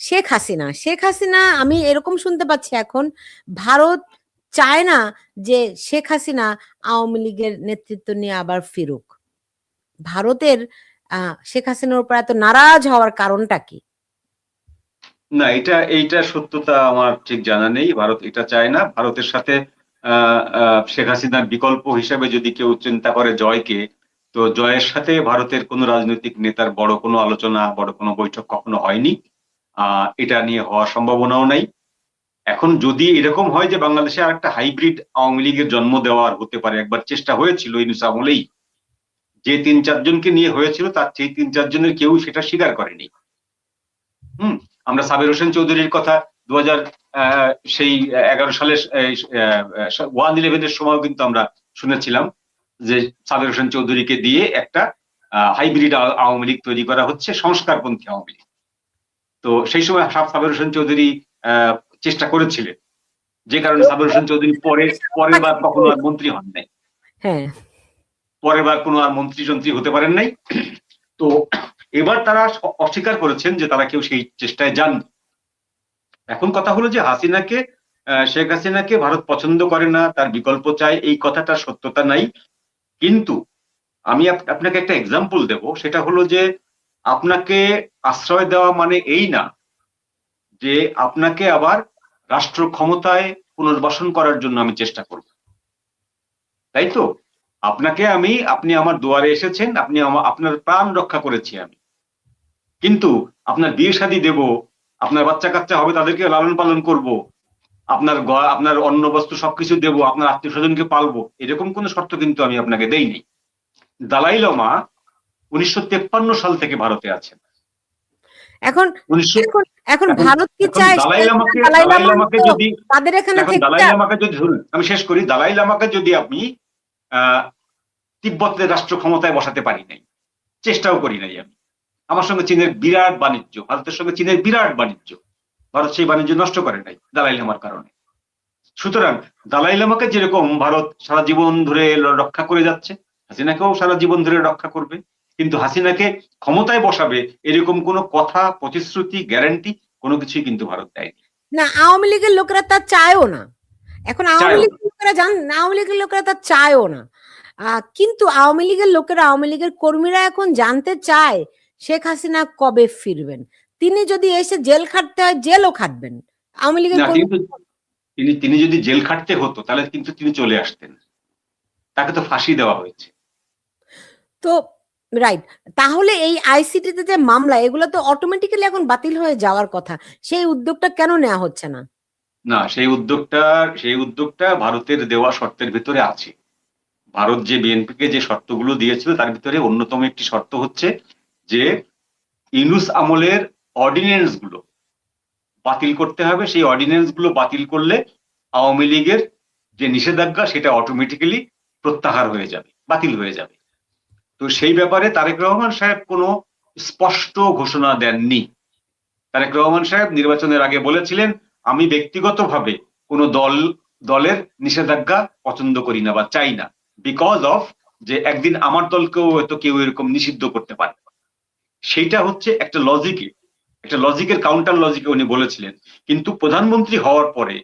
শেখ হাসিনা। শেখ হাসিনা আমি এরকম শুনতে পাচ্ছি এখন, ভারত চায় না যে শেখ হাসিনা আওয়ামী লীগের নেতৃত্ব নিয়ে আবার ফিরুক। ভারতের শেখ হাসিনার উপর এত নারাজ হওয়ার কারণটা কি? না, এটা, এইটা সত্যতা আমার ঠিক জানা নেই। ভারত এটা চায় না। ভারতের সাথে শেখ হাসিনার বিকল্প হিসাবে যদি কেউ চিন্তা করে জয়কে, তো জয়ের সাথে ভারতের কোনো রাজনৈতিক নেতার বড় কোনো আলোচনা, বড় কোনো বৈঠক কখনো হয়নি। এটা নিয়ে হওয়ার সম্ভাবনাও নাই। এখন যদি এরকম হয় যে বাংলাদেশে আর একটা হাইব্রিড আওয়ামী লীগের জন্ম দেওয়ার হতে পারে, একবার চেষ্টা হয়েছিল ইনুস আমলেই। যে তিন চারজনকে নিয়ে হয়েছিল, তার সেই তিন চারজনের কেউ সেটা স্বীকার করেনি। হুম, আমরা সাবির হোসেন চৌধুরীর কথা দু সেই এগারো সালের ওয়ান ইলেভেনের সময় কিন্তু আমরা শুনেছিলাম যে সাবির হোসেন চৌধুরীকে দিয়ে একটা হাইব্রিড আওয়ামী লীগ তৈরি করা হচ্ছে, সংস্কারপন্থী আওয়ামী লীগ। তো সেই সময় সাব- সাবির হোসেন চৌধুরী চেষ্টা করেছিলেন। যে কারণে সাবির হোসেন চৌধুরী পরে পরের বার কখনো আর মন্ত্রী হন নাই। হ্যাঁ। পরের বার কোনো আর মন্ত্রী যন্ত্রী হতে পারেন নাই। তো এবার তারা অস্বীকার করেছেন যে তারা কেউ সেই চেষ্টায় যান এখন কথা হলো যে হাসিনাকে শেখ হাসিনাকে ভারত পছন্দ করে না তার বিকল্প চায় এই কথাটা সত্যতা নাই। কিন্তু আমি আপ- আপনাকে একটা এক্সাম্পল দেব। সেটা হলো যে আপনাকে আশ্রয় দেওয়া মানে এই না যে আপনাকে আবার রাষ্ট্র ক্ষমতায় পুনর্বাসন করার জন্য আমি চেষ্টা করব। তাই তো? আপনাকে আমি, আপনি আমার দুয়ারে এসেছেন, আপনি আপনার প্রাণ রক্ষা করেছি আমি। কিন্তু আপনার বিয়ে শাদী দেব, আপনার বাচ্চা কাচ্চা হবে তাদেরকে লালন পালন করব, আপনার আপনার অন্ন, বস্তু সবকিছু দেব, আপনার আত্মীয় স্বজনকে পালবো, এরকম কোনো শর্ত কিন্তু আমি আপনাকে দেইনি। দালাই লামা উনিশশো সাল থেকে ভারতে আছেন। এখন এখন ভারত কি চায়? দালাই লামাকে দালাই দালাই লামাকে যদি তাদের এখানে থেকে দালাই লামাকে যদি ধরুন আমি শেষ করি দালাই লামাকে যদি আপনি তিব্বতের রাষ্ট্র ক্ষমতায় বসাতে পারি নাই চেষ্টাও করি নাই আমি। আমার সঙ্গে চীনের বিরাট বাণিজ্য ভারতের সঙ্গে চীনের বিরাট বাণিজ্য। ভারত সেই বাণিজ্য নষ্ট করে নাই দালাই লামার কারণে। সুতরাং দালাই লামাকে যেরকম ভারত সারা জীবন ধরে রক্ষা করে যাচ্ছে হাসিনাকেও সারা জীবন ধরে রক্ষা করবে। কিন্তু হাসিনাকে ক্ষমতায় বসাবে এরকম কোনো কথা প্রতিশ্রুতি গ্যারান্টি কোনো কিছুই কিন্তু ভারত দেয়নি। না আওয়ামী লীগের লোকেরা তা চায়ও না। এখন আওয়ামী লীগের লোকেরা জান আওয়ামী লীগের লোকেরা তা চায়ও না। কিন্তু আওয়ামী লীগের লোকেরা আওয়ামী লীগের কর্মীরা এখন জানতে চায় শেখ হাসিনা কবে ফিরবেন। তিনি যদি এসে জেল খাটতে হয় জেলও খাটবেন। আওয়ামী লীগের তিনি তিনি যদি জেল খাটতে হতো তাহলে কিন্তু তিনি চলে আসতেন। তাকে তো ফাঁসি দেওয়া হয়েছে। তো রাইট তাহলে এই আইসিটিতে যে মামলা, এগুলো তো অটোমেটিক্যালি এখন বাতিল হয়ে যাওয়ার কথা। সেই উদ্যোগটা কেন নেওয়া হচ্ছে না? না, সেই উদ্যোগটা সেই উদ্যোগটা ভারতের দেওয়া শর্তের ভিতরে আছে। ভারত যে বিএনপিকে যে শর্তগুলো দিয়েছিল, তার ভিতরে অন্যতম একটি শর্ত হচ্ছে যে ইনুস আমলের অর্ডিন্যান্সগুলো বাতিল করতে হবে। সেই অর্ডিন্যান্সগুলো বাতিল করলে আওয়ামী লীগের যে নিষেধাজ্ঞা, সেটা অটোমেটিক্যালি প্রত্যাহার হয়ে যাবে, বাতিল হয়ে যাবে। তো সেই ব্যাপারে তারেক রহমান সাহেব কোনো স্পষ্ট ঘোষণা দেননি। তারেক রহমান সাহেব নির্বাচনের আগে বলেছিলেন, আমি ব্যক্তিগতভাবে কোনো দল, দলের নিষেধাজ্ঞা পছন্দ করি না বা চাই না বিকজ অফ যে একদিন আমার দলকেও হয়তো কেউ এরকম নিষিদ্ধ করতে পারে। সেইটা হচ্ছে একটা লজিকে একটা লজিকের কাউন্টার লজিকে উনি বলেছিলেন। কিন্তু প্রধানমন্ত্রী হওয়ার পরে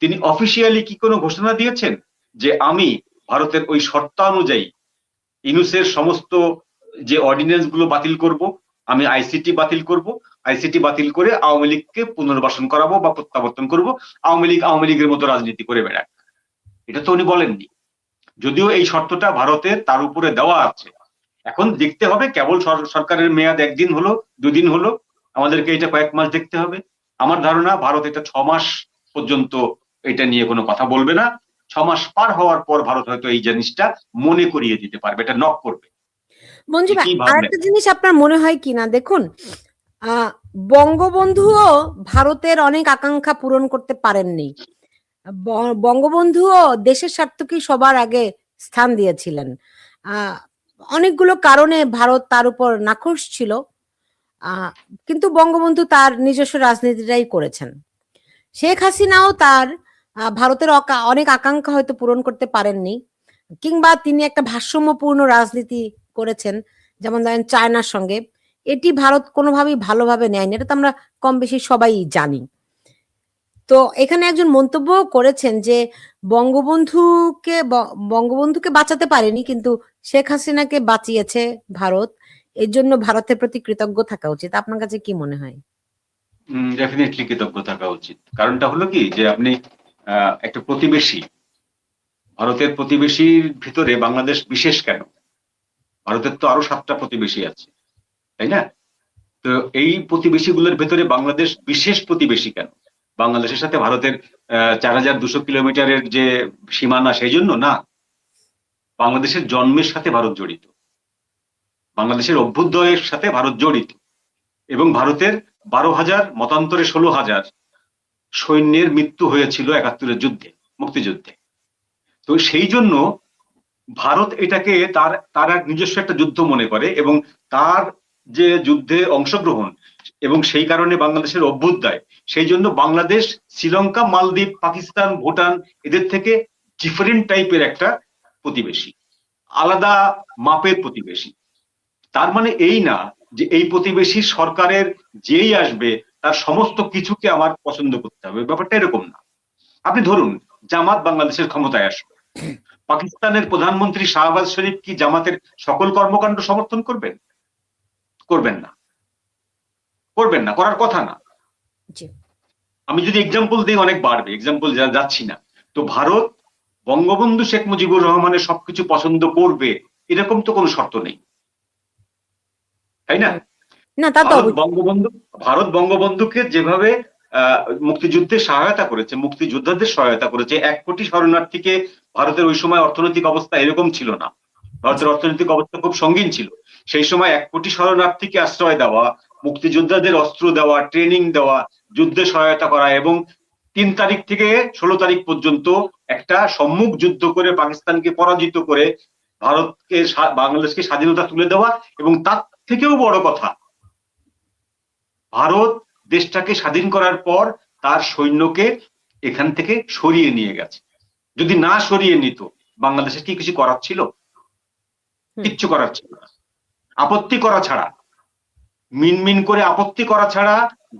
তিনি অফিসিয়ালি কি কোনো ঘোষণা দিয়েছেন? যে আমি ভারতের ওই শর্তানুযায়ী ইনুসের সমস্ত যে অর্ডিন্যান্সগুলো বাতিল করব, আমি আইসিটি বাতিল করব আইসিটি বাতিল করে আওয়ামী লীগকে পুনর্বাসন করাবো বা প্রত্যাবর্তন করব, আওয়ামী লীগ আওয়ামী লীগের মতো রাজনীতি করে বেড়াক। এটা তো উনি বলেননি। যদিও এই শর্তটা ভারতে তার উপরে দেওয়া আছে। এখন দেখতে হবে, কেবল সরকারের মেয়াদ একদিন হলো, দুদিন হলো, আমাদেরকে এটা কয়েক মাস দেখতে হবে। আমার ধারণা, ভারত এটা ছ মাস পর্যন্ত এটা নিয়ে কোনো কথা বলবে না। ছ মাস পার হওয়ার পর ভারত হয়তো এই জিনিসটা মনে করিয়ে দিতে পারবে এটা নক করবে। মঞ্জু কি? আরেকটা জিনিস আপনার মনে হয় কিনা দেখুন আহ বঙ্গবন্ধুও ভারতের অনেক আকাঙ্ক্ষা পূরণ করতে পারেননি। বঙ্গবন্ধুও দেশের স্বার্থকেই সবার আগে স্থান দিয়েছিলেন। আহ অনেকগুলো কারণে ভারত তার উপর নাখোশ ছিল। আহ কিন্তু বঙ্গবন্ধু তার নিজস্ব রাজনীতিটাই করেছেন। শেখ হাসিনাও তার ভারতের অনেক আকাঙ্ক্ষা হয়তো পূরণ করতে পারেননি। কিংবা তিনি একটা ভারসাম্যপূর্ণ রাজনীতি করেছেন, যেমন ধরেন চায়নার সঙ্গে। এটি ভারত কোনোভাবেই ভালোভাবে নেয়নি, এটা তো আমরা কম বেশি সবাই জানি। তো এখানে একজন মন্তব্য করেছেন যে, বঙ্গবন্ধুকে বঙ্গবন্ধুকে বাঁচাতে পারেনি, কিন্তু শেখ হাসিনাকে বাঁচিয়েছে ভারত। এর জন্য ভারতের প্রতি কৃতজ্ঞ থাকা উচিত। আপনার কাছে কি মনে হয়? ডেফিনেটলি কৃতজ্ঞ থাকা উচিত। কারণটা হলো কি, যে আপনি একটা প্রতিবেশী। ভারতের প্রতিবেশীর ভিতরে বাংলাদেশ বিশেষ কেন? ভারতের তো আরও সাতটা প্রতিবেশী আছে, তাই না? তো এই প্রতিবেশীগুলোর ভেতরে বাংলাদেশ বিশেষ প্রতিবেশী কেন? বাংলাদেশের সাথে ভারতের চার হাজার দুশো কিলোমিটারের যে সীমানা, সেই জন্য না? বাংলাদেশের জন্মের সাথে ভারত জড়িত। বাংলাদেশের অভ্যুদয়ের সাথে ভারত জড়িত। এবং ভারতের বারো হাজার, মতান্তরে ষোলো হাজার সৈন্যের মৃত্যু হয়েছিল একাত্তরের যুদ্ধে, মুক্তিযুদ্ধে। তো সেই জন্য ভারত এটাকে তার তার এক নিজস্ব একটা যুদ্ধ মনে করে এবং তার যে যুদ্ধে অংশগ্রহণ এবং সেই কারণে বাংলাদেশের অভ্যুদয়, সেই জন্য বাংলাদেশ, শ্রীলঙ্কা, মালদ্বীপ, পাকিস্তান, ভুটান এদের থেকে ডিফারেন্ট টাইপের একটা প্রতিবেশী, আলাদা মাপের প্রতিবেশী। তার মানে এই না যে এই প্রতিবেশী সরকারের যেই আসবে তার সমস্ত কিছুকে আমার পছন্দ করতে হবে। ব্যাপারটা এরকম না। আপনি ধরুন জামাত বাংলাদেশের ক্ষমতায় আসবে। পাকিস্তানের প্রধানমন্ত্রী শাহবাজ শরীফ কি জামাতের সকল কর্মকাণ্ড সমর্থন করবেন? করবেন না। করবেন না করার কথা না। আমি যদি এক্সাম্পল দিই অনেক বাড়বে। এক্সাম্পল যাচ্ছি না। তো ভারত বঙ্গবন্ধু শেখ মুজিবুর রহমানের সবকিছু পছন্দ করবে এরকম তো কোনো শর্ত নেই। তাই না? না তা তো বঙ্গবন্ধু ভারত বঙ্গবন্ধুকে যেভাবে আহ, মুক্তিযুদ্ধে সহায়তা করেছে মুক্তিযোদ্ধাদের সহায়তা করেছে এক কোটি শরণার্থীকে ভারতের ওই সময় অর্থনৈতিক অবস্থা এরকম ছিল না। ভারতের অর্থনৈতিক অবস্থা খুব সঙ্গীন ছিল। সেই সময় এক কোটি শরণার্থীকে আশ্রয় দেওয়া মুক্তিযোদ্ধাদের অস্ত্র দেওয়া ট্রেনিং দেওয়া যুদ্ধে সহায়তা করা এবং তিন তারিখ থেকে ষোলো তারিখ পর্যন্ত একটা সম্মুখ যুদ্ধ করে পাকিস্তানকে পরাজিত করে ভারতকে বাংলাদেশকে স্বাধীনতা তুলে দেওয়া এবং তার থেকেও বড় কথা ভারত দেশটাকে স্বাধীন করার পর তার সৈন্যকে এখান থেকে সরিয়ে নিয়ে গেছে। যদি না সরিয়ে নিত বাংলাদেশের কি কিছু করার ছিল? কিচ্ছু করার ছিল না। আপত্তি করা ছাড়া মিনমিন করে আপত্তি করা ছাড়া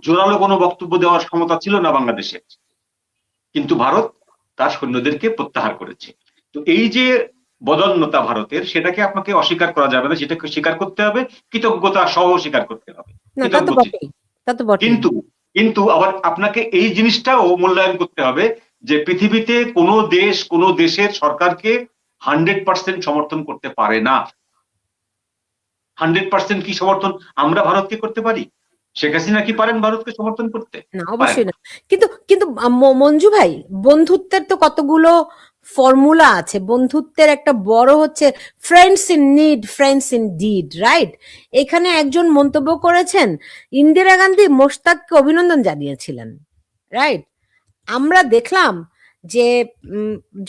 জোরালো কোনো বক্তব্য দেওয়ার ক্ষমতা ছিল না বাংলাদেশের কিন্তু ভারত তার সৈন্যদেরকে প্রত্যাহার করেছে। তো এই যে বদন্যতা ভারতের সেটাকে আপনাকে অস্বীকার করা যাবে না সেটাকে স্বীকার করতে হবে কৃতজ্ঞতা সহ স্বীকার করতে হবে। কিন্তু কিন্তু আবার আপনাকে এই জিনিসটাও মূল্যায়ন করতে হবে যে পৃথিবীতে কোনো দেশ কোনো দেশের সরকারকে হান্ড্রেড পার্সেন্ট সমর্থন করতে পারে না। হান্ড্রেড পার্সেন্ট কি সমর্থন আমরা ভারতকে করতে পারি? শেখ হাসিনা কি পারেন ভারতকে সমর্থন করতে? না অবশ্যই না। কিন্তু কিন্তু মঞ্জু ভাই বন্ধুত্বের তো কতগুলো ফর্মুলা আছে। বন্ধুত্বের একটা বড় হচ্ছে friends in need friends in deed right এখানে একজন মন্তব্য করেছেন, ইন্দিরা গান্ধী মোশতাককে অভিনন্দন জানিয়েছিলেন রাইট আমরা দেখলাম যে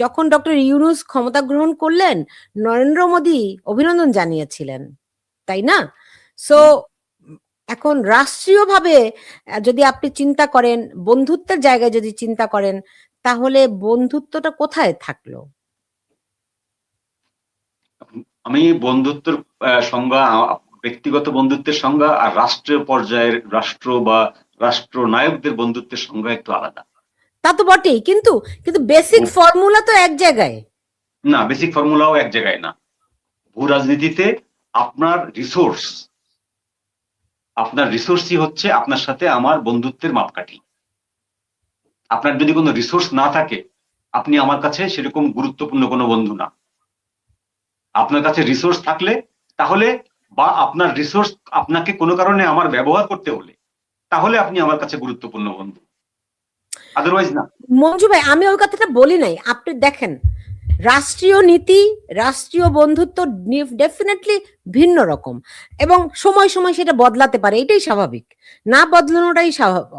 যখন ডক্টর ইউনুস ক্ষমতা গ্রহণ করলেন, নরেন্দ্র মোদী অভিনন্দন জানিয়েছিলেন, তাই না? সো এখন রাষ্ট্রীয়ভাবে, যদি আপনি চিন্তা করেন, বন্ধুত্বের জায়গায় যদি চিন্তা করেন তাহলে বন্ধুত্বটা কোথায় থাকল? আমি বন্ধুত্বের সংজ্ঞা ব্যক্তিগত বন্ধুত্বের সংজ্ঞা আর রাষ্ট্রীয় পর্যায়ের রাষ্ট্র বা রাষ্ট্র নায়কদের বন্ধুত্বের সংজ্ঞা একটু আলাদা। তা তো বটেই কিন্তু কিন্তু বেসিক ফর্মুলা তো এক জায়গায়। না বেসিক ফর্মুলাও এক জায়গায় না। ভূ রাজনীতিতে আপনার রিসোর্স আপনার রিসোর্সই হচ্ছে আপনার সাথে আমার বন্ধুত্বের মাপকাঠি। আপনার যদি কোনো রিসোর্স না থাকে, আপনি আমার কাছে সেরকম গুরুত্বপূর্ণ কোনো বন্ধু না। আপনার কাছে রিসোর্স থাকলে, তাহলে বা আপনার রিসোর্স আপনাকে কোনো কারণে আমার ব্যবহার করতে হলে, তাহলে আপনি আমার কাছে গুরুত্বপূর্ণ বন্ধু। আদারওয়াইজ না। মঞ্জু ভাই আমি ওই কথাটা বলি নাই। আপনি দেখেন রাষ্ট্রীয় নীতি রাষ্ট্রীয় বন্ধুত্ব ডেফিনেটলি ভিন্ন রকম এবং সময় সময় সেটা বদলাতে পারে এটাই স্বাভাবিক। না বদলানোটাই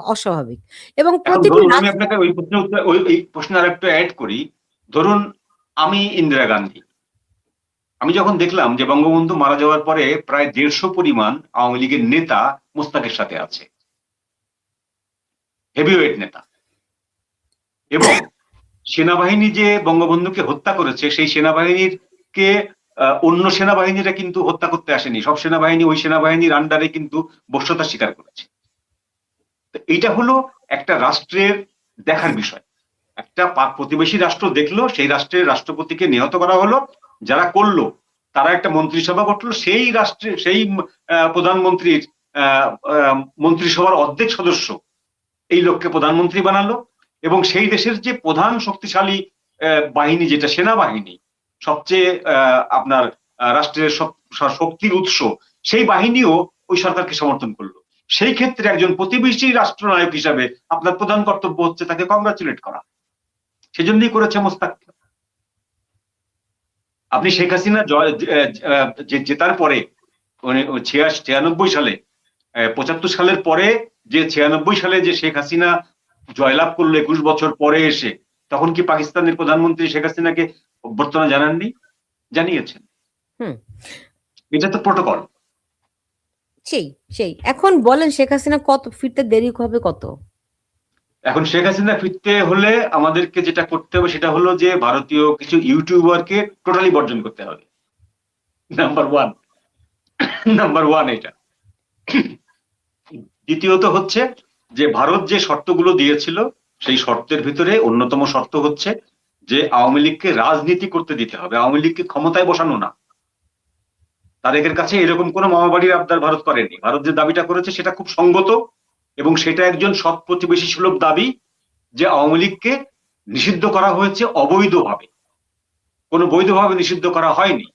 অস্বাভাবিক। এবং প্রতিটি আমি আপনাকে ওই উত্তর ওই প্রশ্ন আর একটু অ্যাড করি। ধরুন আমি ইন্দিরা গান্ধী। আমি যখন দেখলাম যে বঙ্গবন্ধু মারা যাওয়ার পরে প্রায় দেড়শো পরিমাণ আওয়ামী লীগের নেতা মোস্তাকের সাথে আছে। হেভিওয়েট নেতা। এবং সেনাবাহিনী যে বঙ্গবন্ধুকে হত্যা করেছে, সেই সেনাবাহিনীর কে অন্য সেনাবাহিনীরা কিন্তু হত্যা করতে আসেনি। সব সেনাবাহিনী ওই সেনাবাহিনীর আন্ডারে কিন্তু বশ্যতা স্বীকার করেছে। তো এইটা হলো একটা রাষ্ট্রের দেখার বিষয়। একটা প্রতিবেশী রাষ্ট্র দেখল, সেই রাষ্ট্রের রাষ্ট্রপতিকে নিহত করা হলো, যারা করল, তারা একটা মন্ত্রিসভা করল সেই রাষ্ট্রে, সেই প্রধানমন্ত্রীর মন্ত্রিসভার অর্ধেক সদস্য এই লোককে প্রধানমন্ত্রী বানালো। এবং সেই দেশের যে প্রধান শক্তিশালী বাহিনী যেটা সেনাবাহিনী, সবচেয়ে আপনার রাষ্ট্রের শক্তির উৎস, সেই বাহিনীও ওই সরকারকে সমর্থন করল। সেই ক্ষেত্রে একজন প্রতিবেশী রাষ্ট্রনায়ক হিসাবে আপনার প্রধান কর্তব্য হচ্ছে তাকে কংগ্রাচুলেট করা। সেজন্যই করেছে মোস্তাক। আপনি শেখ হাসিনা জেতার পরে ছিয়ানব্বই সালে পঁচাত্তর সালের পরে যে ছিয়ানব্বই সালে যে শেখ হাসিনা জয়লাভ করল একুশ বছর পরে এসে তখন কি পাকিস্তানের প্রধানমন্ত্রী শেখ হাসিনাকে অভ্যর্থনা জানাননি? জানিয়েছেন। এটা তো প্রোটোকল। সেই সেই। এখন বলেন শেখ হাসিনা কত ফিরতে দেরি হবে কত? এখন শেখ হাসিনা ফিরতে হলে আমাদেরকে যেটা করতে হবে সেটা হলো যে ভারতীয় কিছু ইউটিউবারকে টোটালি বর্জন করতে হবে। নাম্বার ওয়ান নাম্বার ওয়ান এটা। দ্বিতীয়ত হচ্ছে যে ভারত যে শর্তগুলো দিয়েছিল, সেই শর্তের ভিতরে অন্যতম শর্ত হচ্ছে যে আওয়ামী লীগকে রাজনীতি করতে দিতে হবে। আওয়ামী লীগকে ক্ষমতায় বসানো না। তারেকের কাছে এরকম কোনো মামাবাড়ির আবদার ভারত করেনি। ভারত যে দাবিটা করেছে সেটা খুব সঙ্গত এবং সেটা একজন সৎ প্রতিবেশী সুলভ দাবি যে আওয়ামী লীগকে নিষিদ্ধ করা হয়েছে অবৈধভাবে। কোনো বৈধভাবে নিষিদ্ধ করা হয়নি।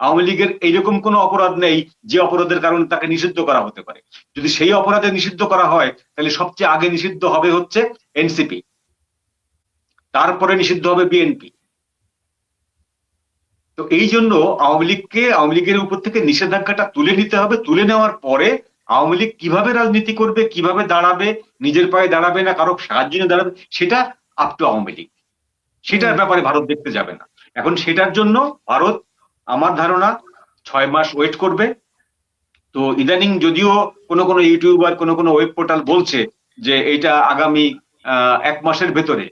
আওয়ামী লীগের এইরকম কোনো অপরাধ নেই যে অপরাধের কারণে তাকে নিষিদ্ধ করা হতে পারে। যদি সেই অপরাধে নিষিদ্ধ করা হয় তাহলে সবচেয়ে আগে নিষিদ্ধ হবে হচ্ছে এনসিপি। তারপরে নিষিদ্ধ হবে বিএনপি। তো এই জন্য আওয়ামী লীগকে আওয়ামী লীগের উপর থেকে নিষেধাজ্ঞাটা তুলে নিতে হবে। তুলে নেওয়ার পরে আওয়ামী লীগ কীভাবে রাজনীতি করবে কীভাবে দাঁড়াবে নিজের পায়ে দাঁড়াবে না কারও সাহায্য নিয়ে দাঁড়াবে সেটা আপ টু আওয়ামী লীগ। সেটার ব্যাপারে ভারত দেখতে যাবে না। এখন সেটার জন্য ভারত আমার ধারণা ছয় মাস ওয়েট করবে। তো ইদানিং যদিও কোনো কোনো ইউটিউবার, কোনো কোনো ওয়েব পোর্টাল বলছে যে এটা আগামী এক মাসের ভেতরে।